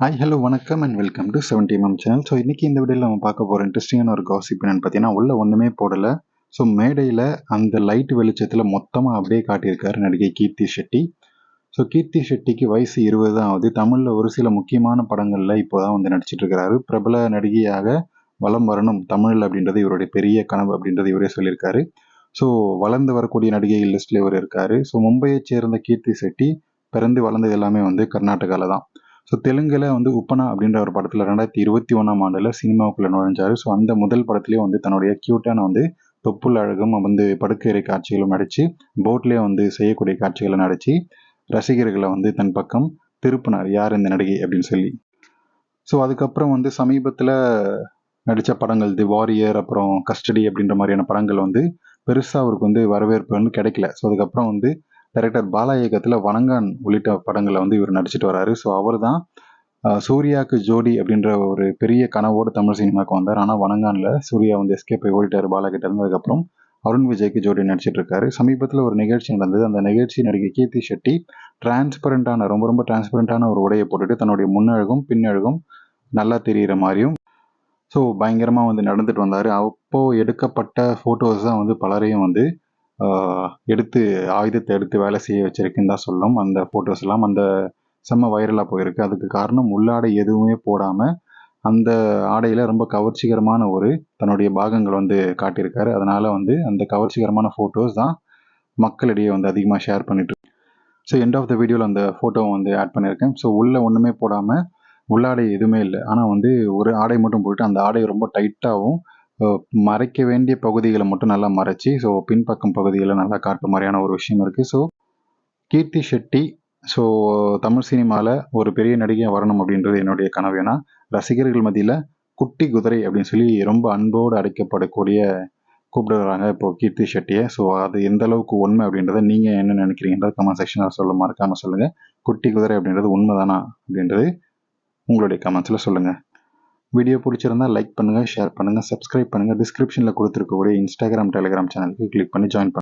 Hi hello வணக்கம் and welcome to seventy MM channel so இன்றைக்கி இந்த வீடியோவில் நம்ம பார்க்க போகிற இன்ட்ரெஸ்டிங்கான ஒரு காசிப் என்னன்னு பார்த்தீங்கன்னா உள்ள ஒன்றுமே போடலை. ஸோ மேடையில் அந்த லைட் வெளிச்சத்தில் மொத்தமாக அப்படியே காட்டியிருக்காரு நடிகை கீர்த்தி ஷெட்டி. ஸோ கீர்த்தி ஷெட்டிக்கு வயசு இருபது தான் ஆகுது. தமிழில் ஒரு சில முக்கியமான படங்களில் இப்போ தான் வந்து நடிச்சிட்ருக்கிறாரு பிரபல நடிகையாக வலம் வரணும் தமிழில் அப்படின்றது இவருடைய பெரிய கனவு அப்படின்றது இவரே சொல்லியிருக்காரு. ஸோ வளர்ந்து வரக்கூடிய நடிகைகள் லிஸ்ட்டில் இவர் இருக்காரு. ஸோ மும்பையை சேர்ந்த கீர்த்தி ஷெட்டி பிறந்து வளர்ந்தது எல்லாமே வந்து கர்நாடகாவில் தான். ஸோ தெலுங்கில் வந்து உப்பனா அப்படின்ற ஒரு படத்தில் ரெண்டாயிரத்தி இருபத்தி ஒன்றாம் ஆண்டில் சினிமாவுக்குள்ளே நுழைஞ்சார். ஸோ அந்த முதல் படத்துலேயே வந்து தன்னுடைய க்யூட்டான வந்து தொப்புள் அழகும் வந்து படுக்கையறை காட்சிகளும் நடித்து போட்லேயே வந்து செய்யக்கூடிய காட்சிகளை நடித்து ரசிகர்களை வந்து தன் பக்கம் திருப்பினார். யார் இந்த நடிகை அப்படின்னு சொல்லி. ஸோ அதுக்கப்புறம் வந்து சமீபத்தில் நடித்த படங்கள் தி வாரியர் அப்புறம் கஸ்டடி அப்படின்ற மாதிரியான படங்கள் வந்து பெருசாக அவருக்கு வந்து வரவேற்பு வந்து கிடைக்கல. ஸோ அதுக்கப்புறம் வந்து டைரக்டர் பாலா இயக்கத்தில் வணங்கான் உள்ளிட்ட படங்களில் வந்து இவர் நடிச்சிட்டு வராரு. ஸோ அவர் தான் சூர்யாவுக்கு ஜோடி அப்படின்ற ஒரு பெரிய கனவோடு தமிழ் சினிமாவுக்கு வந்தார். ஆனால் வணங்கானில் சூர்யா வந்து எஸ்கே போய் ஓடிட்டார் பாலா கிட்ட இருந்ததுக்கப்புறம் அருண் விஜய்க்கு ஜோடி நடிச்சிட்டு இருக்காரு. சமீபத்தில் ஒரு நிகழ்ச்சி நடந்தது. அந்த நிகழ்ச்சி நடிகை கீர்த்தி ஷெட்டி டிரான்ஸ்பரண்டான ரொம்ப ரொம்ப டிரான்ஸ்பரண்டான ஒரு உடையை போட்டுட்டு தன்னுடைய முன்னழகும் பின்னழகும் நல்லா தெரிகிற மாதிரியும் ஸோ பயங்கரமாக வந்து நடந்துட்டு வந்தார். அப்போது எடுக்கப்பட்ட ஃபோட்டோஸ் தான் வந்து பலரையும் வந்து எடுத்து ஆயுதத்தை எடுத்து வேலை செய்ய வச்சிருக்குன்னு தான் சொல்லும். அந்த ஃபோட்டோஸ் எல்லாம் அந்த செம்ம வைரலாக போயிருக்கு. அதுக்கு காரணம் உள்ளாடை எதுவுமே போடாமல் அந்த ஆடையில் ரொம்ப கவர்ச்சிகரமான ஒரு தன்னுடைய பாகங்கள் வந்து காட்டியிருக்காரு. அதனால் வந்து அந்த கவர்ச்சிகரமான ஃபோட்டோஸ் தான் மக்களிடையே வந்து அதிகமாக ஷேர் பண்ணிட்டு ஸோ எண்ட் ஆஃப் த வீடியோவில் அந்த ஃபோட்டோவை வந்து ஆட் பண்ணியிருக்கேன். ஸோ உள்ளே ஒன்றுமே போடாமல் உள்ளாடை எதுவுமே இல்லை. ஆனால் வந்து ஒரு ஆடை மட்டும் போட்டு அந்த ஆடை ரொம்ப டைட்டாகவும் மறைக்க வேண்டிய பகுதிகளை மட்டும் நல்லா மறைச்சி ஸோ பின்பக்கம் பகுதிகளை நல்லா காட்டுற மாதிரியான ஒரு விஷயம் இருக்குது ஸோ கீர்த்தி ஷெட்டி ஸோ தமிழ் சினிமாவில் ஒரு பெரிய நடிகை வரணும் அப்படின்றது என்னுடைய கனவு. ஏன்னா ரசிகர்கள் மத்தியில் குட்டி குதிரை அப்படின்னு சொல்லி ரொம்ப அன்போடு அடைக்கப்படக்கூடிய கூப்பிடுறாங்க இப்போ கீர்த்தி ஷெட்டியை. ஸோ அது எந்த அளவுக்கு உண்மை அப்படின்றத நீங்கள் என்ன நினைக்கிறீங்கன்றது கமெண்ட் செக்ஷனில் சொல்ல மறக்காமல் சொல்லுங்கள் குட்டி குதிரை அப்படின்றது உண்மைதானா அப்படின்றது உங்களுடைய கமெண்ட்ஸில் சொல்லுங்கள் வீடியோ பிடிச்சிருந்தா லைக் பண்ணுங்கள் ஷேர் பண்ணுங்கள் சப்ஸ்கிரைப் பண்ணுங்கள் டிஸ்கிரிப்ஷனில் கொடுத்துருக்கக்கூடிய இன்ஸ்டாகிராம் டெலிகிராம் சேனலுக்கு கிளிக் பண்ணி ஜாயின் பண்ணுங்கள்